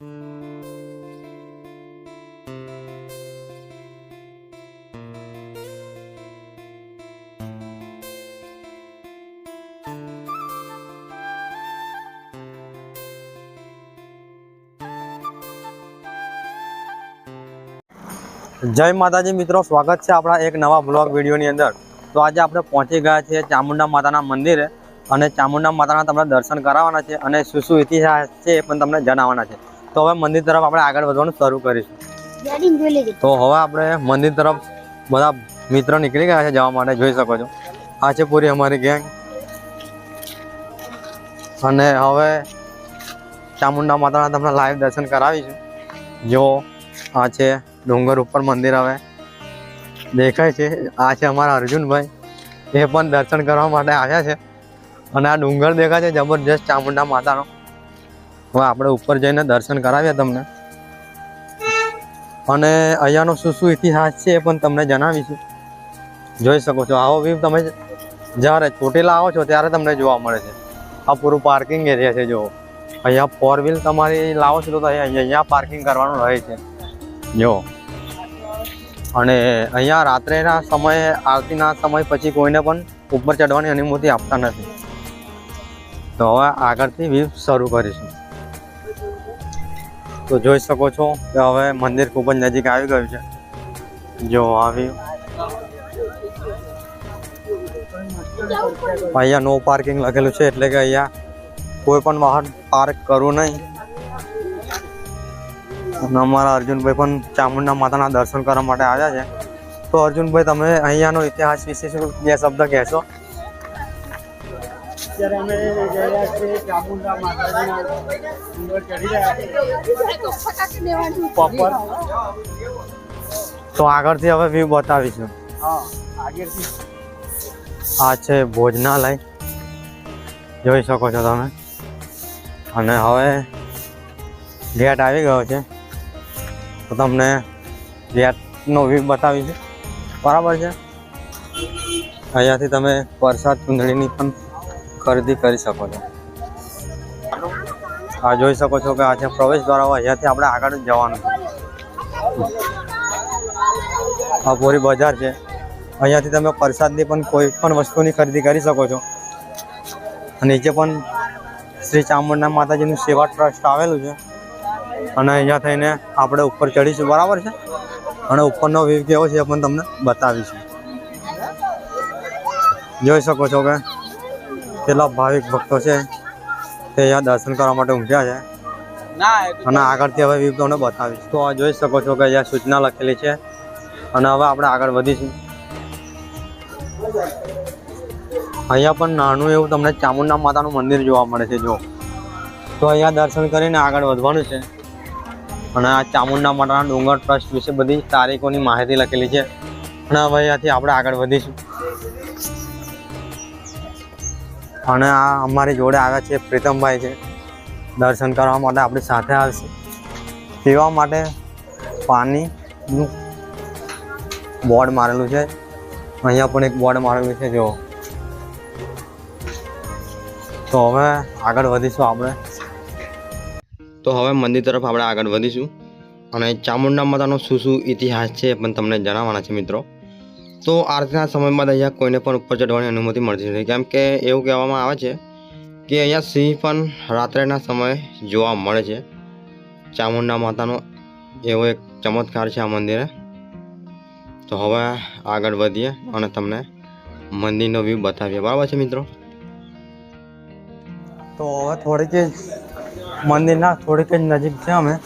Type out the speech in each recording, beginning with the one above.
જય માતાજી મિત્રો, સ્વાગત છે આપણા એક નવા બ્લોગ વિડીયોની અંદર. તો આજે આપણે પહોંચી ગયા છીએ ચામુંડા માતાના મંદિરે અને ચામુંડા માતાના તમને દર્શન કરાવવાના છે અને શું શું ઇતિહાસ છે એ પણ તમને જણાવવાના છે. તો હવે મંદિર તરફ આપણે આગળ વધવાનું શરૂ કરીશું. તો હવે આપણે મંદિર તરફ બધા મિત્રો નીકળી ગયા છે જવા માટે જોઈ શકો છો. આ છે પૂરી અમારી ગેંગ અને હવે ચામુંડા માતાના તમને લાઈવ દર્શન કરાવીશું. જો આ છે ડુંગર ઉપર મંદિર હવે દેખાય છે. આ છે અમારા અર્જુનભાઈ. એ પણ દર્શન કરવા માટે આવ્યા છે. અને આ ડુંગર દેખાય છે જબરજસ્ત ચામુંડા માતાનો. હવે આપણે ઉપર જઈને દર્શન કરાવીએ તમને. અને અહીંયાનો શું શું ઇતિહાસ છે એ પણ તમને જણાવીશું. જોઈ શકો છો, આવો વ્યૂ તમે જ્યારે ચોટીલા આવો છો ત્યારે તમને જોવા મળે છે. આ પૂરું પાર્કિંગ એરિયા છે જો અહીંયા ફોર વ્હીલ તમારી લાવો છો તો અહીંયા અહીંયા પાર્કિંગ કરવાનું રહે છે. જો અને અહીંયા રાત્રેના સમયે આરતીના સમય પછી કોઈને પણ ઉપર ચડવાની અનુમતિ આપતા નથી. તો હવે આગળથી વ્યૂ શરૂ કરીશું. તો જોઈ શકો છો કે હવે મંદિર ખૂબ જ નજીક આવી ગયું છે. જો આવ્યું અહીંયા નો પાર્કિંગ લખેલું છે એટલે કે અહીંયા કોઈ પણ વાહન પાર્ક કરવું નહીં. અને અમારા અર્જુનભાઈ પણ ચામુંડા માતાના દર્શન કરવા માટે આવ્યા છે. તો અર્જુનભાઈ, તમે અહીંયાનો ઇતિહાસ વિશે શું બે શબ્દ કહેશો? અત્યારે અમે ગયા છીએ ચામુંડા માતાજીના ડુંગર ચડી રહ્યા છીએ. પ્રોપર તો આગળથી હવે વ્યૂ બતાવીશું. હા આગળથી. આ છે ભોજનાલય. જોઈ શકો છો તમે. અને હવે ગેટ આવી ગયો છે. તો તમને ગેટનો વ્યૂ બતાવીશું. બરાબર છે? અહીંયાથી તમે વરસાદ ચૂંદડીની પણ ખરીદી કરી શકો છો. આ જોઈ શકો છો કે આ છે પ્રવેશ દ્વારા હોય અહીંયાથી આપણે આગળ જવાનું આ પૂરી બજાર છે. અહીંયાથી તમે પ્રસાદની પણ કોઈ પણ વસ્તુની ખરીદી કરી શકો છો. અને નીચે પણ શ્રી ચામુંડા માતાજીનું સેવા ટ્રસ્ટ આવેલું છે. અને અહીંયા થઈને આપણે ઉપર ચડીશું, બરાબર છે? અને ઉપરનો વ્યૂ કેવો છે એ પણ તમને બતાવીશું. જોઈ શકો છો કે કેટલા ભાવિક ભક્તો છે તે અહીંયા દર્શન કરવા માટે ઊંઘ્યા છે. અને આગળથી હવે વ્યૂ તમને બતાવીશ. તો આ જોઈ શકો છો કે અહીંયા સૂચના લખેલી છે. અને હવે આપણે આગળ વધીશું. અહીંયા પણ નાનું એવું તમને ચામુંડા માતાનું મંદિર જોવા મળે છે જો તો અહીંયા દર્શન કરીને આગળ વધવાનું છે. અને આ ચામુંડા માતાના ડુંગર ટ્રસ્ટ વિશે બધી તારીખોની માહિતી લખેલી છે. અને હવે અહીંયાથી આપણે આગળ વધીશું. અને આ અમારી જોડે આવ્યા છે, પ્રીતમભાઈ છે. દર્શન કરવા માટે આપણી સાથે આવશે. પીવા માટે પાણીનું બોર્ડ મારેલું છે. અહીંયા પણ એક બોર્ડ મારેલું છે જો તો હવે આગળ વધીશું આપણે. તો હવે મંદિર તરફ આપણે આગળ વધીશું. અને ચામુંડા માતાનો શું શું ઇતિહાસ છે પણ તમને જણાવવાના છે મિત્રો. તો આજના સમયમાં અહીંયા કોઈને પણ ઉપર ચડવાની અનુમતિ મળતી નથી. કેમ કે એવું કહેવામાં આવે છે કે અહીંયા સિંહ પણ રાત્રેના સમયે જોવા મળે છે. ચામુંડા માતાનો એવો એક ચમત્કાર છે આ મંદિરે. તો હવે આગળ વધીએ અને તમને મંદિરનો વ્યૂ બતાવીએ. બરાબર છે મિત્રો? તો હવે થોડીક જ મંદિરના થોડીક જ નજીક છે અમે.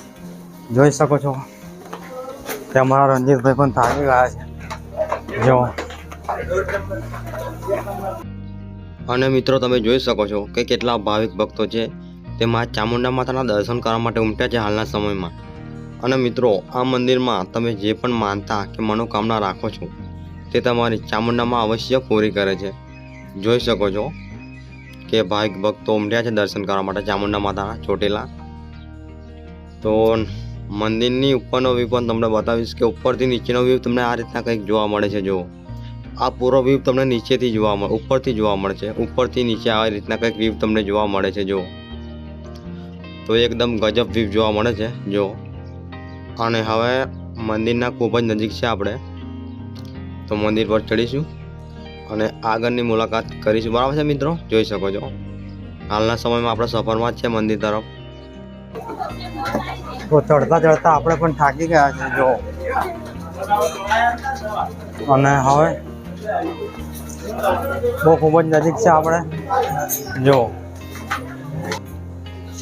જોઈ શકો છો. કે અમારા રણજીતભાઈ પણ થાકી ગયા છે. અને મિત્રો, તમે જોઈ શકો છો કે કેટલા ભાવિક ભક્તો છે તે મા ચામુંડા માતાના દર્શન કરવા માટે ઉમટ્યા છે હાલના સમયમાં. અને મિત્રો, આ મંદિરમાં તમે જે પણ માનતા કે મનોકામના રાખો છો, તે તમારી ચામુંડામાં અવશ્ય પૂરી કરે છે. જોઈ શકો છો કે ભાવિક ભક્તો ઉમટ્યા છે દર્શન કરવા માટે ચામુંડા માતાના ચોટેલા. તો મંદિરની ઉપરનો વ્યૂ પણ તમને બતાવીશ કે ઉપરથી નીચેનો વ્યૂ તમને આ રીતના કંઈક જોવા મળે છે જો આ પૂરો વ્યૂ તમને નીચેથી જોવા મળે, ઉપરથી જોવા મળે છે ઉપરથી નીચે આ રીતના કંઈક વ્યૂ તમને જોવા મળે છે જો તો એકદમ ગજબ વ્યૂ જોવા મળે છે જો અને હવે મંદિરના ખૂબ જ નજીક છે આપણે. તો મંદિર પર ચડીશું અને આગળની મુલાકાત કરીશું. બરાબર છે મિત્રો? જોઈ શકો છો. હાલના સમયમાં આપણા સફરમાં જ છે મંદિર તરફ. તો ચડતા ચડતા આપણે પણ થાકી ગયા છે, જો. અને હવે બહુ ખૂબ જ નજીક છે આપણે. જો.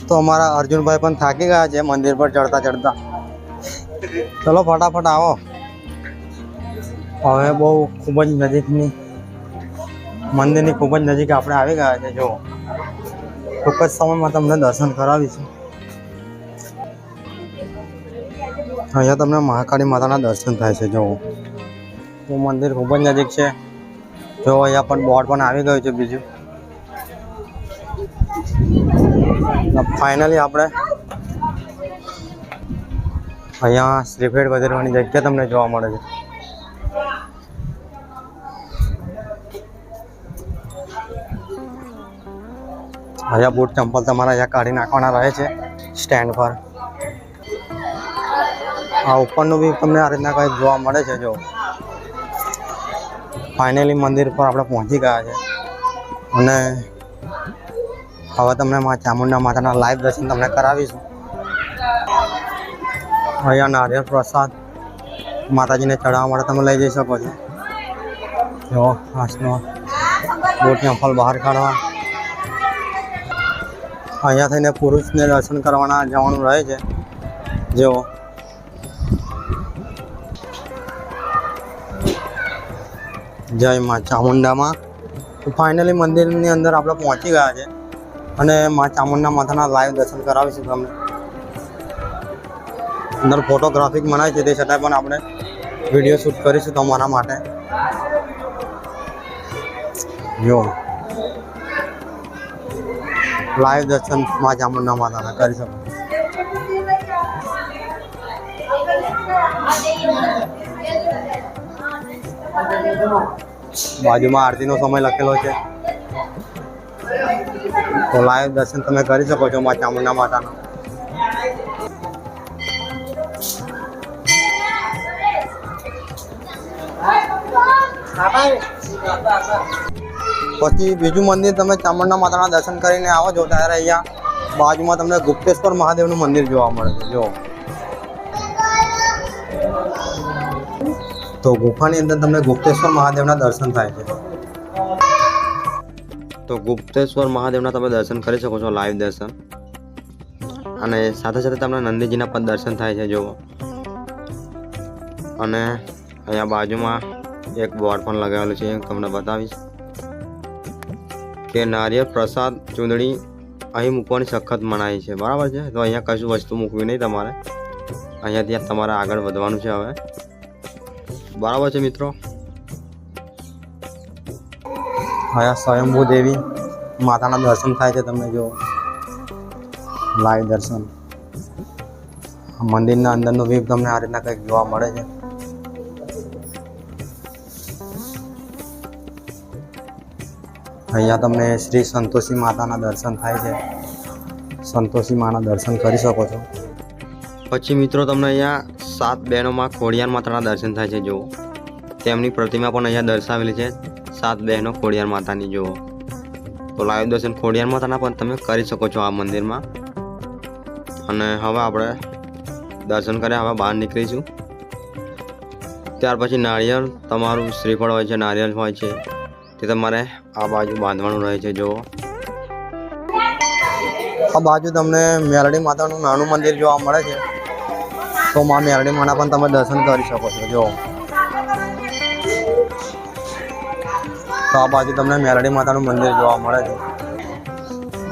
તો અમારા અર્જુનભાઈ પણ થાકી ગયા છે મંદિર પર ચડતા ચડતા. ચલો ફટાફટ આવો. હવે બહુ ખૂબ જ નજીકની, મંદિરની ખૂબ જ નજીક આપણે આવી ગયા છે, જો. ટૂંક જ સમયમાં તમને દર્શન કરાવીશું. અહીંયા તમને મહાકાળી માતાના દર્શન થાય છે જો તો મંદિર ખૂબ જ નજીક છે. જો અહીંયા પણ બોર્ડ પણ આવી ગયું છે બીજું. ફાઇનલી આપણે અહીંયા શ્રીફેડ વધારવાની જગ્યા તમને જોવા મળે છે. અહીંયા બૂટ ચંપલ તમારા અહીંયા કાઢી નાખવાના રહે છે, સ્ટેન્ડ પર. આ ઉપરનું બી તમને આ રીતના કંઈ જોવા મળે છે, જો. ફાઇનલી મંદિર પર આપણે પહોંચી ગયા છે. અને હવે તમને મા ચામુંડા માતાના લાઈવ દર્શન તમને કરાવીશું. અહીંયા નારિયેળ પ્રસાદ માતાજીને ચડાવવા માટે તમે લઈ જઈ શકો છો. જો હાસનો બોટના ફળ બહાર કાઢવા. અહીંયા થઈને પુરુષને દર્શન કરવાના જવાનું રહે છે. જેઓ જય મા ચામુંડામાં. ફાઇનલી મંદિરની અંદર આપણે પહોંચી ગયા છે. અને મા ચામુંડા માતાના લાઈવ દર્શન કરાવીશું તમને. અંદર ફોટોગ્રાફિક મનાય છે તે છતાંય પણ આપણે વીડિયો શૂટ કરીશું તમારા માટે. જો. લાઈવ દર્શન મા ચામુંડા માતાના કરી શકો. બાજુમાં આરતીનો સમય લખેલો છે. તો લાઈવ દર્શન તમે કરી શકો છો મા ચામુંડા માતાના. પછી બીજું મંદિર તમે ચામુંડા માતાના દર્શન કરીને આવો છો ત્યારે અહીંયા બાજુમાં તમને ગુપ્તેશ્વર મહાદેવનું મંદિર જોવા મળે છે. જો તો ગુફાની અંદર તમને ગુપ્તેશ્વર મહાદેવના દર્શન થાય છે. તો ગુપ્તેશ્વર મહાદેવના તમે દર્શન કરી શકો છો, લાઈવ દર્શન. અને સાથે સાથે તમને નંદીજીના પણ દર્શન થાય છે જુઓ અને અહીંયા બાજુમાં એક બોર્ડ પણ લગાવેલું છે તમને બતાવીશ. કે નારિયેળ પ્રસાદ ચૂંદડી અહીં મૂકવાની સખત મનાઈ છે, બરાબર છે? તો અહીંયા કશું વસ્તુ મૂકવી નહીં તમારે. અહીંયા ત્યાં તમારે આગળ વધવાનું છે હવે. બરાબર છે મિત્રો? અહીંયા સ્વયંભૂ દેવી. માતાના દર્શન થાય છે તમને જો. લાઈવ દર્શન. મંદિરના અંદરનો વ્યૂ તમને આ રીતના કંઈક જોવા મળે છે. અહીંયા તમને શ્રી સંતોષી માતાના દર્શન થાય છે. સંતોષી માના દર્શન કરી શકો છો. પછી મિત્રો તમને અહીંયા સાત બહેનોમાં ખોડિયાર માતાના દર્શન થાય છે, જુઓ. તેમની પ્રતિમા પણ અહીંયા દર્શાવેલી છે, સાત બહેનો ખોડિયાર માતાની, જુઓ. તો લાઈવ દર્શન ખોડિયાર માતાના પણ તમે કરી શકો છો આ મંદિરમાં. અને હવે આપણે દર્શન કર્યા, હવે બહાર નીકળીશું. ત્યાર પછી નાળિયેર તમારું શ્રીફળ હોય છે, નારિયેળ હોય છે, તે તમારે આ બાજુ બાંધવાનું રહે છે, જુઓ. આ બાજુ તમને મેરડી માતાનું નાનું મંદિર જોવા મળે છે. તો માં મેરડી માના પણ તમે દર્શન કરી શકો છો જો તો આ બાજુ તમને મેરડી માતાનું મંદિર જોવા મળે છે.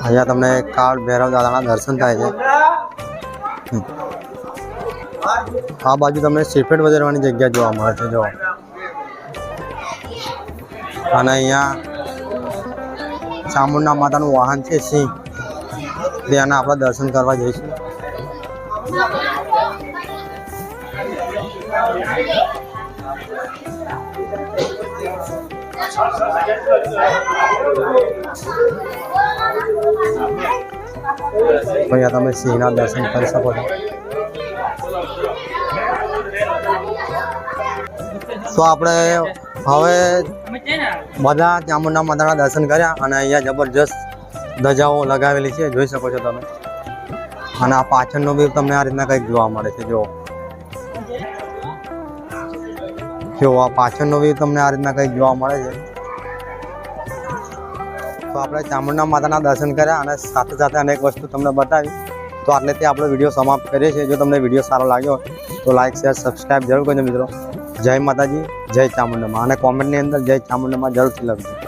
અહીંયા તમને કાળ ભૈરવ દાદાના દર્શન થાય છે. આ બાજુ તમને સિફેટ વધારવાની જગ્યા જોવા મળે છે જો અને અહીંયા ચામુંડા માતાનું વાહન છે સિંહ. ત્યાંના આપણે દર્શન કરવા જઈશું. અહીંયા તમે સિંહના દર્શન કરી શકો છો. તો આપણે હવે બધા ચામુંડા માતાના દર્શન કર્યા અને અહીંયા જબરજસ્ત ધજાઓ લગાવેલી છે. જોઈ શકો છો તમે. અને આ પાછળનો બી તમને આ રીતના કંઈક જોવા મળે છે. જો જો આ પાછળનો બી તમને આ રીતના કંઈક જોવા મળે છે. તો આપણે ચામુંડા માતાના દર્શન કર્યા અને સાથે સાથે અનેક વસ્તુ તમને બતાવી. તો આટલે તે આપણો વીડિયો સમાપ્ત કરીએ છીએ. જો તમને વીડિયો સારો લાગ્યો તો લાઈક શેર સબસ્ક્રાઈબ જરૂર કરજો મિત્રો. જય માતાજી, જય ચામુંડામાં. અને કોમેન્ટની અંદર જય ચામુંડામાં જરૂરથી લખજો.